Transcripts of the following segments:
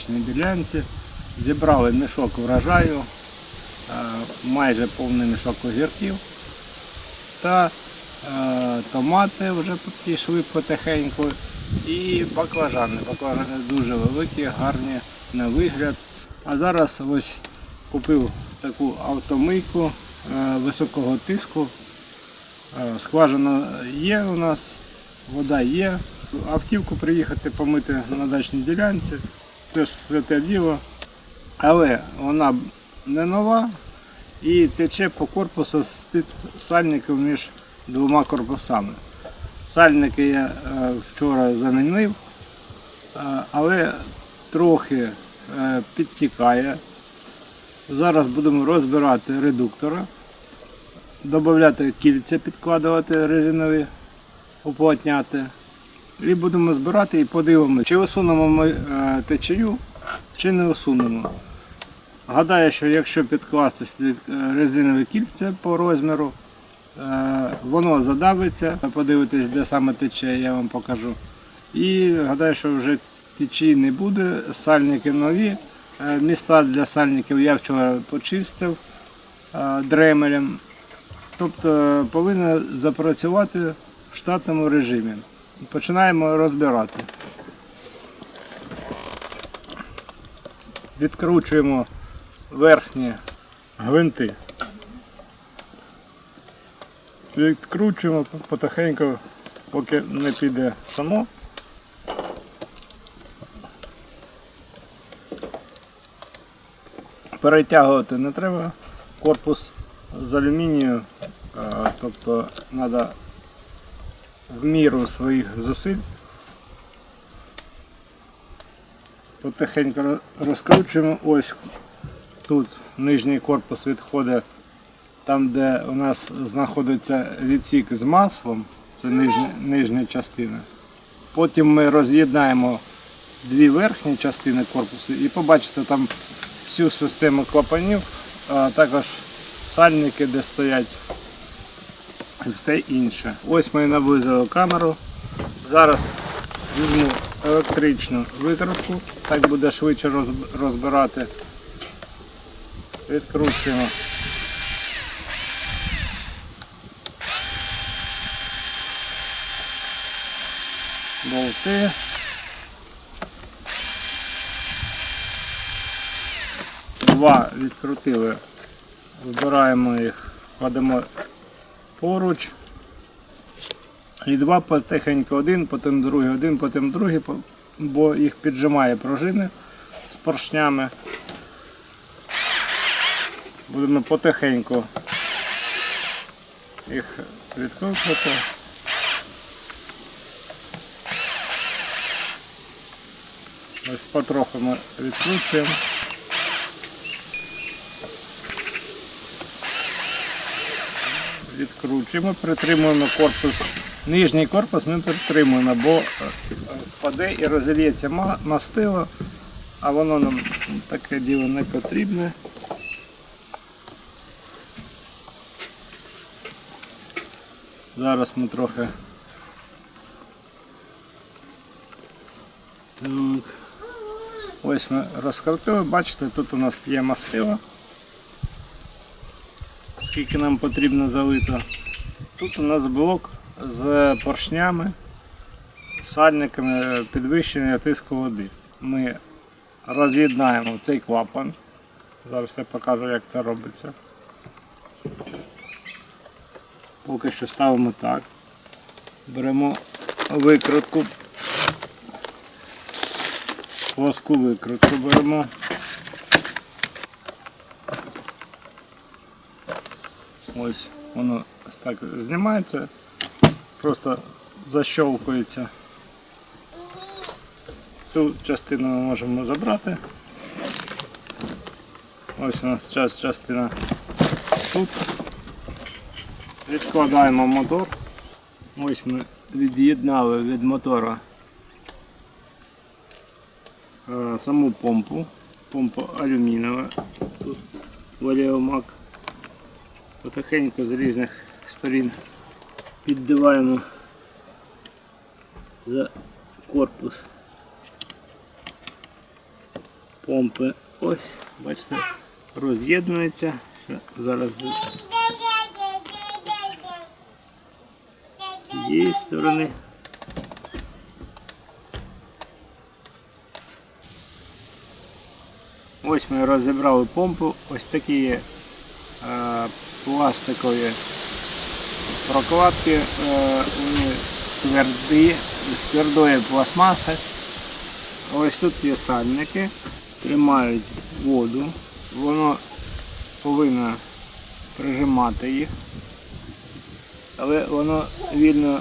дачній ділянці. Зібрали мішок врожаю, е, майже повний мішок огірків. Та е, томати вже пішли потихеньку. І баклажани. Баклажани дуже великі, гарні на вигляд. А зараз ось купив таку автомийку е, високого тиску. Скважина є у нас, вода є. Автівку приїхати помити на дачній ділянці. Це ж святе діло. Але вона не нова і тече по корпусу з-під сальників між двома корпусами. Сальники я е, вчора замінив, е, але трохи е, підтікає. Зараз будемо розбирати редуктора, додати кільця, підкладувати резинові, уплотняти. І будемо збирати і подивимося, чи усунемо ми е, течію, чи не усунемо. Гадаю, що якщо підкласти е, резинові кільця по розміру, е, воно задавиться, подивитись, де саме тече, я вам покажу. І гадаю, що вже течії не буде. Сальники нові. Міста для сальників я вчора почистив дремелем. Тобто повинна запрацювати в штатному режимі. Починаємо розбирати. Відкручуємо верхні гвинти. Відкручуємо потихеньку, поки не піде само. Перетягувати не треба. Корпус з алюмінію, тобто треба в міру своїх зусиль потихеньку розкручуємо. Ось тут нижній корпус відходить там, де у нас знаходиться відсік з маслом, це нижня, нижня частина. Потім ми роз'єднаємо дві верхні частини корпусу і побачите там всю систему клапанів, а також сальники, де стоять і все інше. Ось ми наблизили камеру. Зараз візьму електричну викрутку, так буде швидше розбирати. Відкручуємо. Болти. Два відкрутили. Збираємо їх, кладемо поруч. І два потихеньку один, потім другий, один, потім другий, бо їх піджимає пружини з поршнями. Будемо потихеньку їх відкручувати. Ось потроху ми відкручуємо. Відкручуємо, притримуємо корпус. Нижній корпус ми притримуємо, бо е, впаде і розільється мастило, а воно нам таке діло не потрібне. Зараз ми трохи. Так. Ось ми розкрутили, бачите, тут у нас є мастило. Скільки нам потрібно залито. Тут у нас блок з поршнями, сальниками підвищення тиску води. Ми роз'єднаємо цей клапан. Зараз я покажу, як це робиться. Поки що ставимо так. Беремо викрутку. Плоску викрутку беремо. Ось воно так знімається, просто защовкується. Цю частину ми можемо забрати. Ось у нас час частина тут. Відкладаємо мотор. Ось ми від'єднали від мотора е, саму помпу. Помпа алюмінієва. Тут валіомак. Потихеньку з різних сторін піддиваємо за корпус. помпи. Ось, бачите, роз'єднується. Зараз з цієї сторони. Ось ми розібрали помпу. Ось такі є пластикові прокладки. Е, вони тверді, з твердої пластмаси. Ось тут є сальники, тримають воду. Воно повинно прижимати їх. Але воно вільно,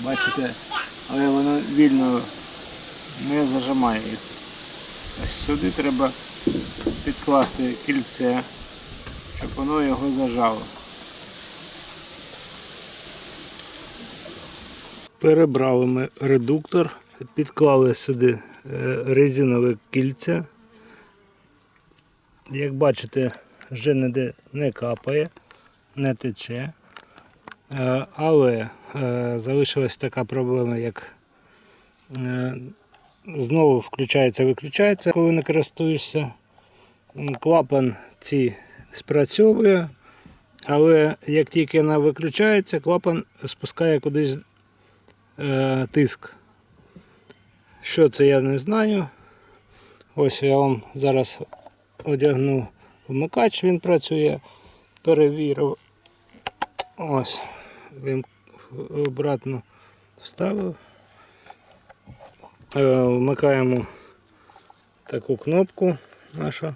бачите, але воно вільно не зажимає їх. Ось сюди треба підкласти кільце, щоб воно його зажало. Перебрали ми редуктор, підклали сюди е, резинове кільце. Як бачите, вже ніде не капає, не тече. Е, Але е, залишилась така проблема, як знову включається, виключається, коли не користуєшся. Клапан ці спрацьовує, але як тільки вона виключається, клапан спускає кудись е, тиск. Що це я не знаю. Ось я вам зараз одягну вмикач, він працює, перевірив. Ось, він обратно вставив. Е, Вмикаємо таку кнопку нашу.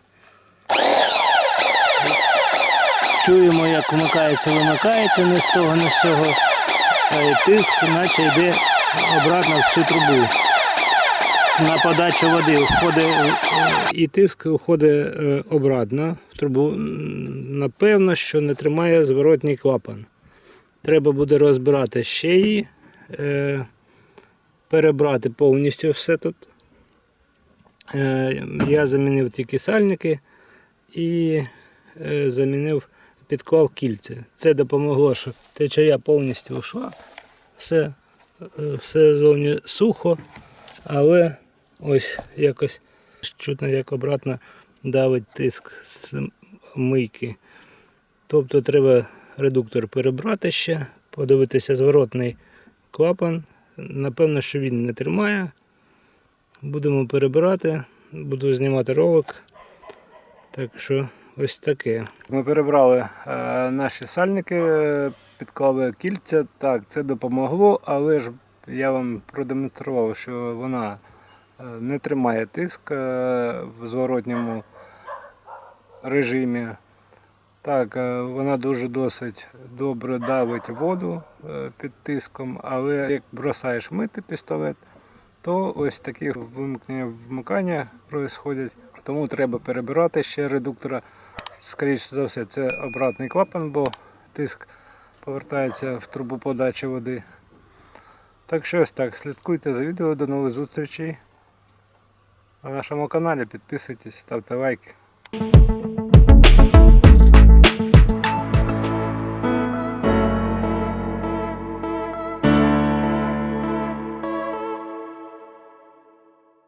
Чуємо, як вмикається, вимикається, не з того, не з цього. Тиск, наче йде обратно в цю трубу. На подачу води входить е, і тиск входить е, обратно в трубу. Напевно, що не тримає зворотній клапан. Треба буде розбирати ще її, е, перебрати повністю все тут. Я замінив тільки сальники і замінив, підклав кільця. Це допомогло, що течія повністю йшла. Все, е, все зовні сухо, але ось якось чутно, як обратно давить тиск з мийки. Тобто треба редуктор перебрати ще, подивитися зворотний клапан. Напевно, що він не тримає. Будемо перебирати, буду знімати ролик. Так що ось таке. Ми перебрали е, наші сальники, підклали кільця. Так, це допомогло, але ж я вам продемонстрував, що вона е, не тримає тиск е, в зворотньому режимі. Так, вона дуже досить добре давить воду під тиском, але як бросаєш мити пістолет, то ось такі вимкнення вмикання происходять. Тому треба перебирати ще редуктора. Скоріше за все, це обратний клапан, бо тиск повертається в трубу подачі води. Так що ось так, слідкуйте за відео, до нових зустрічей. На нашому каналі підписуйтесь, ставте лайки.